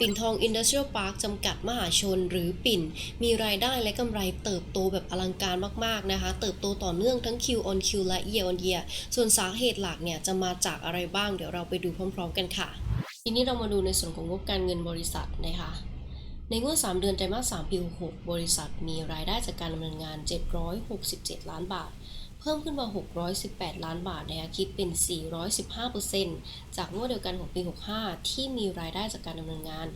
ปิ่นทองอินดัสเทรียลพาร์คจำกัดมหาชนหรือปิ่น มีรายได้และกำไรเติบโตแบบอลังการมากๆนะคะ เติบโตต่อเนื่องทั้ง Q on Q และ Year on Year ส่วนสาเหตุหลักเนี่ยจะมาจากอะไรบ้างเดี๋ยวเราไปดูพร้อม ๆ กันค่ะ ทีนี้เรามาดูในส่วนของงบการเงินบริษัทนะคะในงวด 3 เดือนไตรมาส 3 ปี 66 บริษัทมีรายได้จากการดำเนินงาน 767 ล้านบาท เพิ่มขึ้นมา 618 ล้านบาทนะคะคิดเป็น 415%จากงวดเดียวกันของปี 65 ที่มีรายได้จากการดำเนินงาน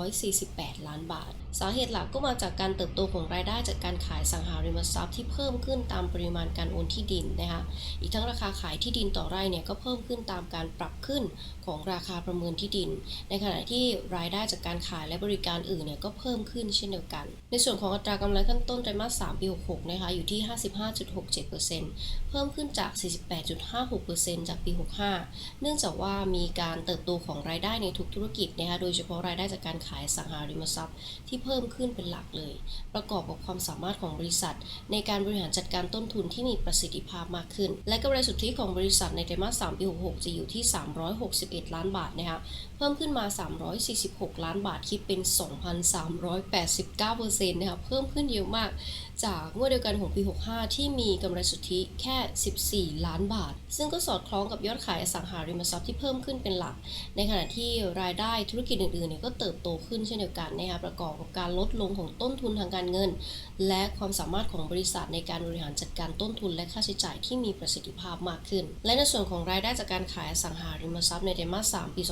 148 ล้านบาท สาเหตุหลักก็มาจากการเติบโตของรายได้จากการขายสังหาริมทรัพย์ที่เพิ่มขึ้นตามปริมาณการโอนที่ดินนะคะ อีกทั้งราคาขายที่ดินต่อไร่เนี่ยก็เพิ่มขึ้นตามการปรับขึ้นของราคาประเมินที่ดิน ในขณะที่รายได้จากการขายและบริการอื่นเนี่ยก็เพิ่มขึ้นเช่นเดียวกัน ในส่วนของอัตรากำไรขั้นต้นไตรมาส 3 ปี 66 นะคะอยู่ที่ 55.67%เพิ่มขึ้นจาก 48.56%จากปี 65 เนื่องจากว่ามีการเติบโตของรายได้ในทุกธุรกิจนะคะ โดยเฉพาะรายได้จากการขายสังหาริมทรัพย์ ที่เพิ่มขึ้นเป็นหลักเลย ประกอบกับความสามารถของบริษัท ในการบริหารจัดการต้นทุนที่มีประสิทธิภาพมากขึ้น และกำไรสุทธิของบริษัทในไตรมาส 3 ปี 66 จะอยู่ที่ 361 ล้านบาทนะคะเพิ่มขึ้นมา 346 ล้านบาท คิดเป็น 2,389%นะคะ เพิ่มขึ้นเยอะมาก จากงวดเดียวกันของปี 65 ที่มีกำไรสุทธิแค่ 14 ล้านบาท ซึ่งก็สอดคล้องกับยอดขายอสังหาริมทรัพย์ที่เพิ่มขึ้นเป็นหลัก ในขณะที่รายได้ธุรกิจอื่นๆเนี่ยก็เติบโตขึ้นเช่นเดียวกันนะคะประกอบกับการลดลงของต้นทุนทางการเงิน และความสามารถของบริษัทในการบริหารจัดการต้นทุนและค่าใช้จ่ายที่มีประสิทธิภาพมากขึ้น และในส่วนของรายได้จากการขายอสังหาริมทรัพย์ในไตรมาส 3 ปี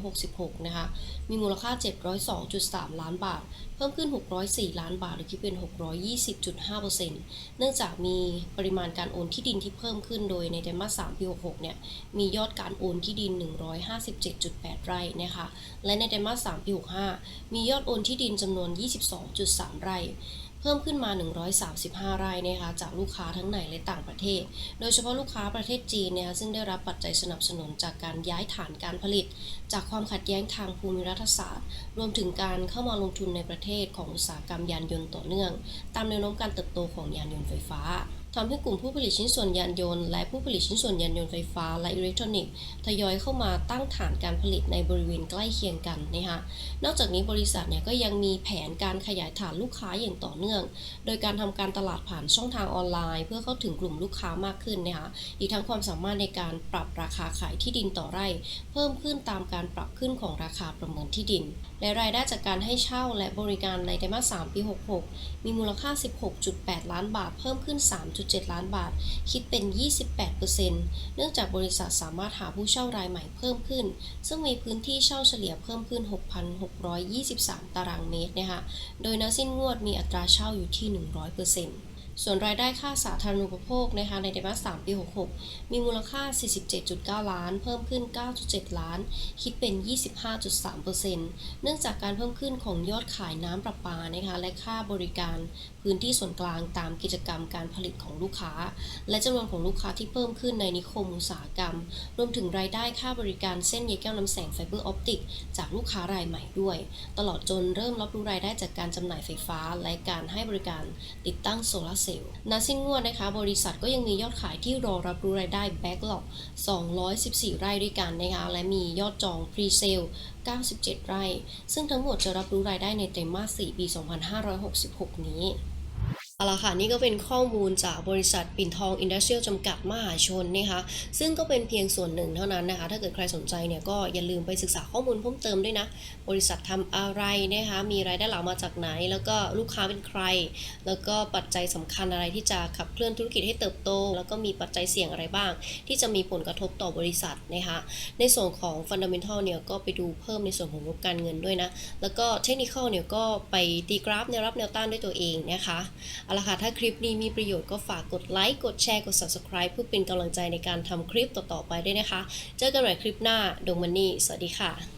2566 นะคะมีมูลค่า 702.3 ล้านบาท เพิ่มขึ้น 604 ล้านบาทหรือคิดเป็น 620.5%เนื่องจากมีปริริมาณการโอนที่ดินที่เพิ่มขึ้นโดยในไตรมาส3ปี66เนี่ยมียอดการโอนที่ดิน 157.8 ไร่นะคะและในไตรมาส3ปี65มียอดโอนที่ดินจำนวน 22.3 ไร่เพิ่มขึ้นมา 135 รายนะคะจากลูกค้าทั้งในและต่างประเทศ โดยเฉพาะลูกค้าประเทศจีนนะคะซึ่งได้รับปัจจัยสนับสนุนจากการย้ายฐานการผลิต จากความขัดแย้งทางภูมิรัฐศาสตร์ รวมถึงการเข้ามาลงทุนในประเทศของอุตสาหกรรมยานยนต์ต่อเนื่อง ตามแนวโน้มการเติบโตของยานยนต์ไฟฟ้า ทำให้กลุ่มผู้ผลิตชิ้นส่วนยานยนต์ และผู้ผลิตชิ้นส่วนยานยนต์ไฟฟ้าและอิเล็กทรอนิกส์ทยอยเข้ามาตั้งฐานการผลิตในบริเวณใกล้เคียงกันนะคะนอกจากนี้บริษัทเนี่ยก็ยังมีแผนการขยายฐานลูกค้าอย่างต่อเนื่อง โดยการทำการตลาดผ่านช่องทางออนไลน์ เพื่อเข้าถึงกลุ่มลูกค้ามากขึ้นนะคะอีกทั้งความสามารถในการปรับราคาขายที่ดินต่อไร่ เพิ่มขึ้นตามการปรับขึ้นของราคาประเมินที่ดิน และรายได้จากการให้เช่าและบริการในไตรมาส3ปี 66 มีมูลค่า 16.8 ล้านบาทเพิ่มขึ้น1.7 ล้านบาท คิดเป็น 28%เนื่องจากบริษัทสามารถหาผู้เช่ารายใหม่เพิ่มขึ้น ซึ่งมีพื้นที่เช่าเฉลี่ยเพิ่มขึ้น 6,623 ตารางเมตรนะคะ โดยณสิ้นงวดมีอัตราเช่าอยู่ที่ 100% ส่วนรายได้ค่าสาธารณูปโภคนะคะในไตรมาส3ปี 66 มีมูลค่า 47.9 ล้าน เพิ่มขึ้น 9.7 ล้าน คิดเป็น 25.3%เนื่องจากการเพิ่มขึ้นของยอดขายน้ำประปานะคะและค่าบริการพื้นที่ส่วนกลางตามกิจกรรมการผลิตของลูกค้า และจำนวนของลูกค้าที่เพิ่มขึ้นในนิคมอุตสาหกรรม รวมถึงรายได้ค่าบริการเส้นใยแก้วน้ำแสงไฟเบอร์ออปติกจากลูกค้ารายใหม่ด้วย ตลอดจนเริ่มรับรู้รายได้จากการจำหน่ายไฟฟ้าและการให้บริการติดตั้งโซลาร์เซลล์ณสิ้นงวดนะคะ บริษัทก็ยังมียอดขายที่รอรับรู้รายได้แบ็กหลอก214 ไร่ด้วยกันนะคะ และมียอดจองพรีเซล97 ไร่ ซึ่งทั้งหมดจะรับรู้รายได้ในไตรมาส 4 ปี 2566 นี้ เอาละค่ะนี่ก็เป็นข้อมูลจากบริษัทปิ่นทองอินดัสเทรียลจำกัดมหาชนนะคะซึ่งก็เป็นเพียงส่วนหนึ่งเท่านั้นนะคะ ถ้าเกิดใครสนใจเนี่ยก็อย่าลืมไปศึกษาข้อมูลเพิ่มเติมด้วยนะ บริษัททำอะไรนะคะมีรายได้หลักมาจากไหน แล้วก็ลูกค้าเป็นใคร แล้วก็ปัจจัยสำคัญอะไรที่จะขับเคลื่อนธุรกิจให้เติบโต แล้วก็มีปัจจัยเสี่ยงอะไรบ้าง ที่จะมีผลกระทบต่อบริษัทนะคะในส่วนของ Fundamental เนี่ยก็ไปดูเพิ่มในส่วนของงบการเงินด้วยนะแล้วก็เทคนิคเนี่ยก็ไปตีกราฟแนวรับแนวต้านด้วยตัวเองนะคะเอาละค่ะ ถ้าคลิปนี้มีประโยชน์ก็ฝากกดไลค์ กดแชร์ กด subscribe เพื่อเป็นกำลังใจในการทำคลิปต่อๆไปด้วยนะคะ เจอกันใหม่คลิปหน้า ดงมันนี่ สวัสดีค่ะ